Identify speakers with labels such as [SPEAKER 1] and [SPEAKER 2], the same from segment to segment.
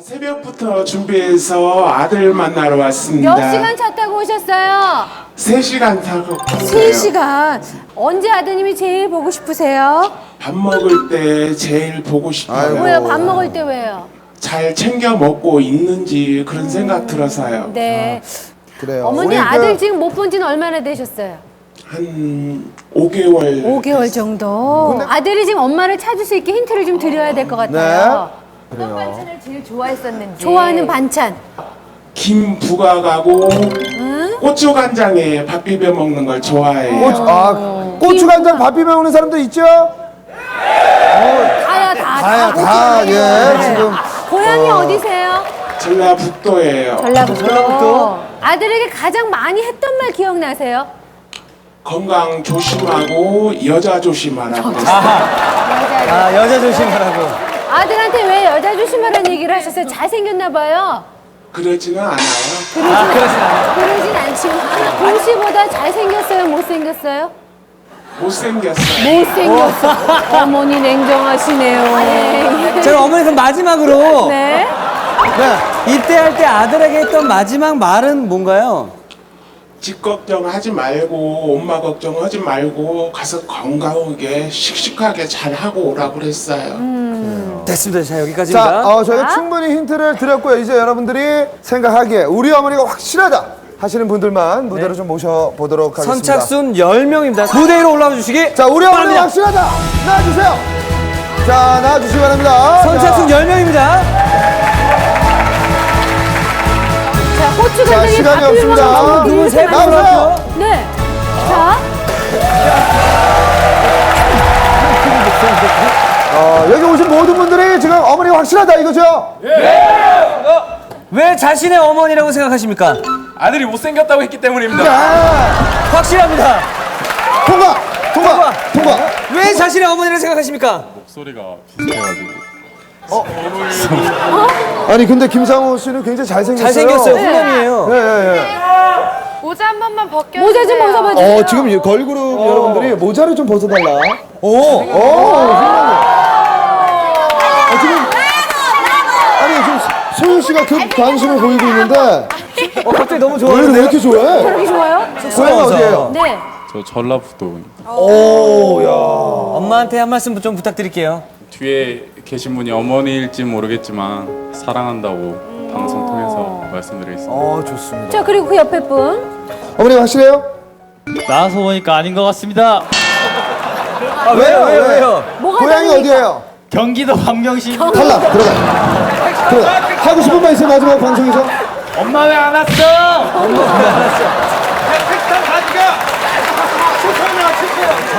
[SPEAKER 1] 새벽부터 준비해서 아들 만나러 왔습니다.
[SPEAKER 2] 몇 시간 차 타고 오셨어요?
[SPEAKER 1] 세 시간 타고
[SPEAKER 2] 세시간 언제 아드님이 제일 보고 싶으세요?
[SPEAKER 1] 밥 먹을 때 제일 보고 싶어요.
[SPEAKER 2] 왜요? 밥 먹을 때 왜요?
[SPEAKER 1] 잘 챙겨 먹고 있는지 그런 생각 들어서요.
[SPEAKER 2] 네.
[SPEAKER 3] 그래요.
[SPEAKER 2] 어머니
[SPEAKER 3] 우리 그-
[SPEAKER 2] 아들 지금 못 본 지는 얼마나 되셨어요?
[SPEAKER 1] 한 5개월.
[SPEAKER 2] 5개월 정도. 아들이 지금 엄마를 찾을 수 있게 힌트를 좀 드려야 될 것 같아요. 어떤 반찬을 제일 좋아했었는지. 좋아하는 반찬.
[SPEAKER 1] 김 부각하고 고추 간장에 밥 비벼 먹는 걸 좋아해요.
[SPEAKER 3] 고추, 아, 고추간장 밥 비벼 먹는 사람도 있죠?
[SPEAKER 2] 다야 다.
[SPEAKER 3] 다야,
[SPEAKER 2] 다
[SPEAKER 3] 다,
[SPEAKER 2] 고추
[SPEAKER 3] 예,
[SPEAKER 2] 간장이에요.
[SPEAKER 3] 지금.
[SPEAKER 2] 고향이 어... 디세요
[SPEAKER 1] 전라북도예요.
[SPEAKER 2] 전라북도. 아들에게 가장 많이 했던 말 기억나세요?
[SPEAKER 1] 건강 조심하고 여자 조심하라고.
[SPEAKER 2] 아
[SPEAKER 4] 여자 조심하라고.
[SPEAKER 2] 아들한테 왜 여자 조심하라는 얘기를 하셨어요? 잘생겼나 봐요.
[SPEAKER 1] 그러지는 않아요.
[SPEAKER 2] 그러진, 그러진 않지만 공 씨보다 잘생겼어요? 못생겼어요?
[SPEAKER 1] 못생겼어요.
[SPEAKER 2] 못생겼어. 어머니 냉정하시네요. 네.
[SPEAKER 4] 제가 어머니 그럼 마지막으로
[SPEAKER 2] 네.
[SPEAKER 4] 네, 입대할 때 아들에게 했던 마지막 말은 뭔가요?
[SPEAKER 1] 집 걱정하지 말고 엄마 걱정하지 말고 가서 건강하게 씩씩하게 잘 하고 오라고 그랬어요.
[SPEAKER 4] 됐습니다. 자 여기까지입니다.
[SPEAKER 3] 자, 어, 저희가 충분히 힌트를 드렸고요. 이제 여러분들이 생각하기에 우리 어머니가 확실하다 하시는 분들만 무대로 좀 모셔보도록 하겠습니다.
[SPEAKER 4] 선착순 10명입니다. 무대 위로 올라와 주시기
[SPEAKER 3] 자, 우리 어머니
[SPEAKER 4] 바랍니다.
[SPEAKER 3] 확실하다! 나와주세요! 자, 나와주시기 바랍니다.
[SPEAKER 4] 선착순
[SPEAKER 3] 자,
[SPEAKER 4] 자,10명입니다.
[SPEAKER 2] 고추
[SPEAKER 3] 자,
[SPEAKER 2] 간장에
[SPEAKER 3] 시간이
[SPEAKER 2] 밥 비벼
[SPEAKER 3] 없습니다. 확실하다 이거죠?
[SPEAKER 4] 왜 자신의 어머니라고 생각하십니까?
[SPEAKER 5] 아들이 못생겼다고 했기 때문입니다.
[SPEAKER 3] 자,
[SPEAKER 4] 확실합니다.
[SPEAKER 3] 통과! 통과! 통과!
[SPEAKER 4] 왜 자신의 어머니라고 생각하십니까?
[SPEAKER 5] 목소리가 비슷해가지고.
[SPEAKER 3] 아니, 근데 김상우 씨는 굉장히 잘생겼어요.
[SPEAKER 4] 잘생겼어요. 훈남이에요.
[SPEAKER 3] 예, 예, 예.
[SPEAKER 6] 모자 한 번만 벗겨.
[SPEAKER 2] 모자 좀 벗어봐 주세요.
[SPEAKER 3] 어, 지금 이 걸그룹 여러분들이 모자를 좀 벗어달라.
[SPEAKER 4] 오.
[SPEAKER 3] 오, 훈남이. 어, 지금. 아니, 지금 소윤 씨가 급 관심을 보이고 있는데,
[SPEAKER 4] 어, 갑자기 너무
[SPEAKER 3] 왜,
[SPEAKER 4] 좋아요.
[SPEAKER 3] 왜 이렇게 좋아해?
[SPEAKER 2] 그렇게 좋아요?
[SPEAKER 3] 고향이 어디예요?
[SPEAKER 2] 네.
[SPEAKER 5] 저 전라북도
[SPEAKER 3] 오, 야.
[SPEAKER 4] 엄마한테 한 말씀 좀 부탁드릴게요.
[SPEAKER 5] 뒤에 계신 분이 어머니일지 모르겠지만 사랑한다고 방송 통해서 말씀드리겠습니다.
[SPEAKER 3] 어, 좋습니다.
[SPEAKER 2] 자, 그리고 그 옆에 분.
[SPEAKER 3] 어머니 확실해요?
[SPEAKER 7] 나와서 보니까 아닌 것 같습니다.
[SPEAKER 4] 아, 왜요? 왜요?
[SPEAKER 3] 왜?
[SPEAKER 4] 왜요?
[SPEAKER 2] 뭐가
[SPEAKER 3] 고향이
[SPEAKER 2] 다릅니까?
[SPEAKER 3] 어디예요?
[SPEAKER 7] 경기도 광명시
[SPEAKER 3] 탈락, 들어가. 들어가. 하고 싶은 말 있어요, 마지막 방송에서?
[SPEAKER 7] 엄마 왜 안 왔어?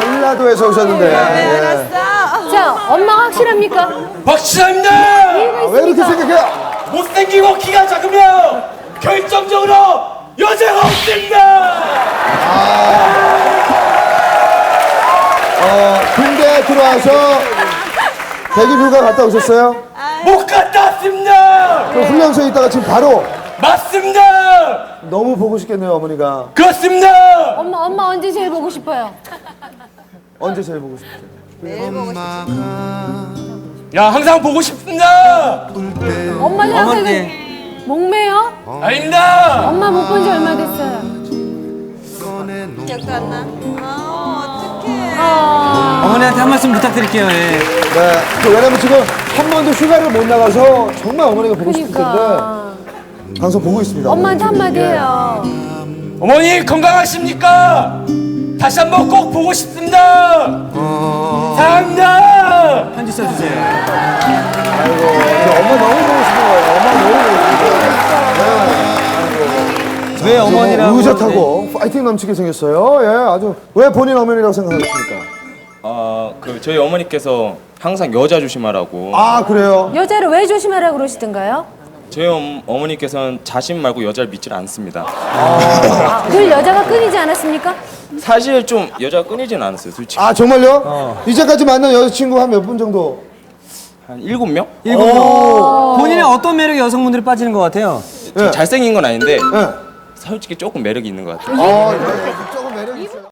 [SPEAKER 3] 전라도에서 오셨는데. 예.
[SPEAKER 2] 자, 엄마가 확실합니까?
[SPEAKER 5] 확실합니다.
[SPEAKER 3] 아, 왜 이렇게 생각해요?
[SPEAKER 5] 못생기고 키가 작으면 결정적으로 여자가 없습니다.
[SPEAKER 3] 어, 군대 들어와서 대기휴가 갔다 오셨어요?
[SPEAKER 5] 못 갔다 왔습니다.
[SPEAKER 3] 그 훈련소에 있다가 지금 바로
[SPEAKER 5] 맞습니다.
[SPEAKER 3] 너무 보고 싶겠네요, 어머니가.
[SPEAKER 5] 그렇습니다.
[SPEAKER 2] 엄마, 엄마 언제 제일 보고 싶어요?
[SPEAKER 3] 언제 제일 보고 싶으세요?
[SPEAKER 5] 야 항상 보고 싶습니다.
[SPEAKER 2] 엄마는 항상
[SPEAKER 4] 어머니.
[SPEAKER 2] 목매요?
[SPEAKER 5] 아닙니다.
[SPEAKER 2] 엄마 못 본 지 얼마 됐어요?
[SPEAKER 6] 기억도 안 나. 아.
[SPEAKER 2] 아,
[SPEAKER 4] 어머니한테 한 말씀 부탁드릴게요. 예.
[SPEAKER 3] 네. 그 왜냐면 지금 한 번도 휴가를 못 나가서 정말 어머니가 보고 싶을 텐데
[SPEAKER 2] 그러니까.
[SPEAKER 3] 방송 보고 있습니다.
[SPEAKER 2] 엄마한테. 한마디 해요.
[SPEAKER 5] 어머니 건강하십니까? 다시 한번 꼭 보고 싶습니다. 사랑합니다.
[SPEAKER 4] 편지 써주세요.
[SPEAKER 3] 예. 엄마 너무 보고 싶어요. 엄마 너무 보고 싶어요.
[SPEAKER 4] 왜 어머니라고?
[SPEAKER 3] 의젓하고 파이팅 넘치게 생겼어요. 예, 아주 왜 본인 어머니라고 생각하십니까?
[SPEAKER 8] 아, 그 저희 어머니께서 항상 여자 조심하라고.
[SPEAKER 3] 아 그래요?
[SPEAKER 2] 여자를 왜 조심하라 그러시던가요?
[SPEAKER 8] 저희 엄, 어머니께서는 자신 말고 여자를 믿질 않습니다.
[SPEAKER 2] 아, 늘 여자가 끊이지 않았습니까?
[SPEAKER 8] 사실 좀 여자가 끊이진 않았어요, 솔직히.
[SPEAKER 3] 아 정말요? 이제까지 만난 여자친구 한 몇 분 정도?
[SPEAKER 8] 한 일곱 명?
[SPEAKER 4] 일곱 명. 본인의 어떤 매력에 여성분들이 빠지는 것 같아요?
[SPEAKER 3] 예.
[SPEAKER 8] 잘생긴 건 아닌데
[SPEAKER 3] 예.
[SPEAKER 8] 솔직히 조금 매력이 있는 것 같아요.
[SPEAKER 3] 아, 네.